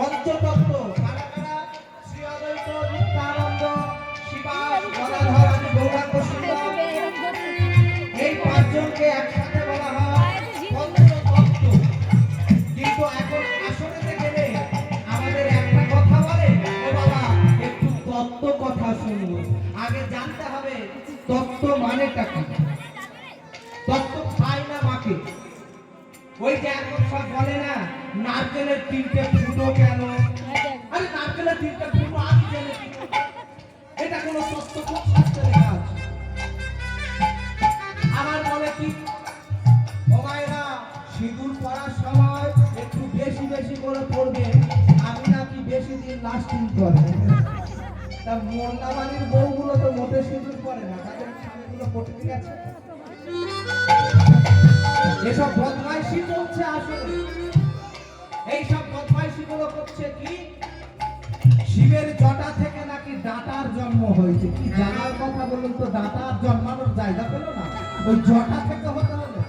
পঞ্চতত্ত্ব কারা কারা শ্রী অদ্বৈত নিত্যানন্দ শিবাস আদি গৌরাঙ্গ এই পাঁচজনকে একসাথে বলা হয় পঞ্চতত্ত্ব। আমাদের একটা কথা বলে একটু তত্ত্ব কথা শুনুন আগে জানতে হবে তত্ত্ব মানেটা কি? ওই যে সব বলে না, নারকেলের তিনটে ফুটো কেন? আরে নারকেলের তিনটে ফুটো, আমি জেনে? এটা কোনো তত্ত্ব খুব শাস্ত্রে লেখা আছে আমার মনে কি? ও মায়েরা, সিঁদুর পরার সময় একটু বেশি বেশি করে পড়বে, আমি নাকি বেশি দিন লাস্টিং করে তা মোল্লা বউগুলো তো মোটে সিঁদুর পরে না, তাদের স্বামীগুলো ঠিক আছে এসব শিবের জটা থেকে নাকি ডাটার জন্ম হয়েছে। কি জানার কথা বলুন তো, ডাটার জন্মানোর জায়গা পেল না? ওই জটা থেকে হতে হলো।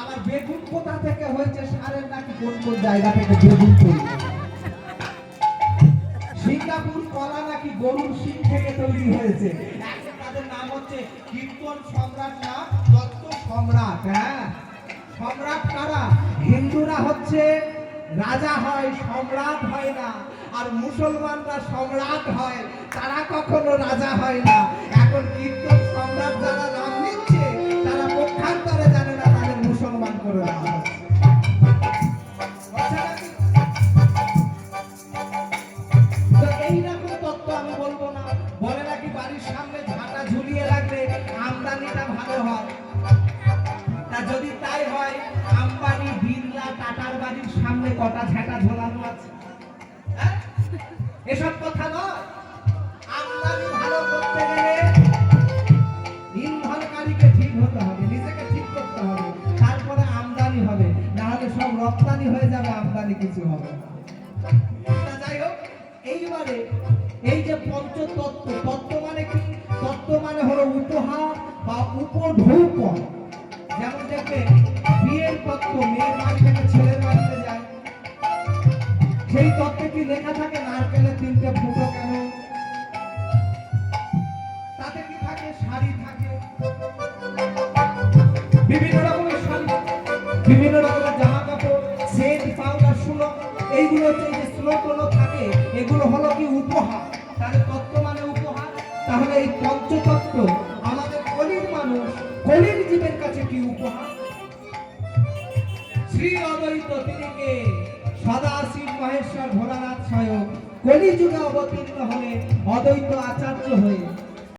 আবার বেগুন কোথা থেকে হয়েছে সারের নাকি কোন কোন জায়গা থেকে বেগুন সিঙ্গাপুর কলা নাকি গরুর শিং থেকে তৈরি হয়েছে। তাদের নাম হচ্ছে কীর্তন সম্রাট না? হচ্ছে, রাজা হয়, সম্রাট হয় না। আর মুসলমানরা সম্রাট হয়, তারা কখনো রাজা হয় না। এখন কীর্তন সম্রাট যারা নাম নিচ্ছে, তারা পক্ষান্তরে জানে না তাদের মুসলমান করে দেওয়া আমদানিটা ভালো হয়? তা যদি তাই হয়, আম্বানি বিড়লা টাটার বাড়ির সামনে কটা ঝাঁটা ঝোলানো আছে। হ্যাঁ? এসব কথা নয়। আমদানি ভালো করতে গেলে ইন্ধনকারীকে ঠিক হতে হবে, নিজেকে ঠিক করতে হবে। তারপরে আমদানি হবে না হলে সব রপ্তানি হয়ে যাবে, আমদানি কিছু হবে যাই হোক, এইবারে এই যে পঞ্চতত্ত্ব, তত্ত্ব মানে কি? তত্ত্ব মানে হলো উপহার বা উপঢৌকন। যেমন দেখবে বিয়ের তত্ত্ব মেয়ের থেকে ছেলের বাড়িতে যায়। সেই তত্ত্বে কি লেখা থাকে, নারকেলের তিনটে ফুটো কেন? তাতে কি থাকে? শাড়ি থাকে। বিভিন্ন রকমের শাড়ি, বিভিন্ন রকমের জামা কাপড় সেট, পাউডার শুনো এইগুলো যে শ্লোকগুলো থাকে, এগুলো হলো কি উপহার। তাহলে তত্ত্ব মানে উপহার? তাহলে এই পঞ্চতত্ত্ব, আমাদের কলির মানুষ, কলির জীবের কাছে কি উপহার? শ্রী অদ্বৈত তিনিকে সদাশিব মহেশ্বর ভোলানাথ স্বয়ং কলিযুগে অবতীর্ণ হলে অদ্বৈত আচার্য হয়ে।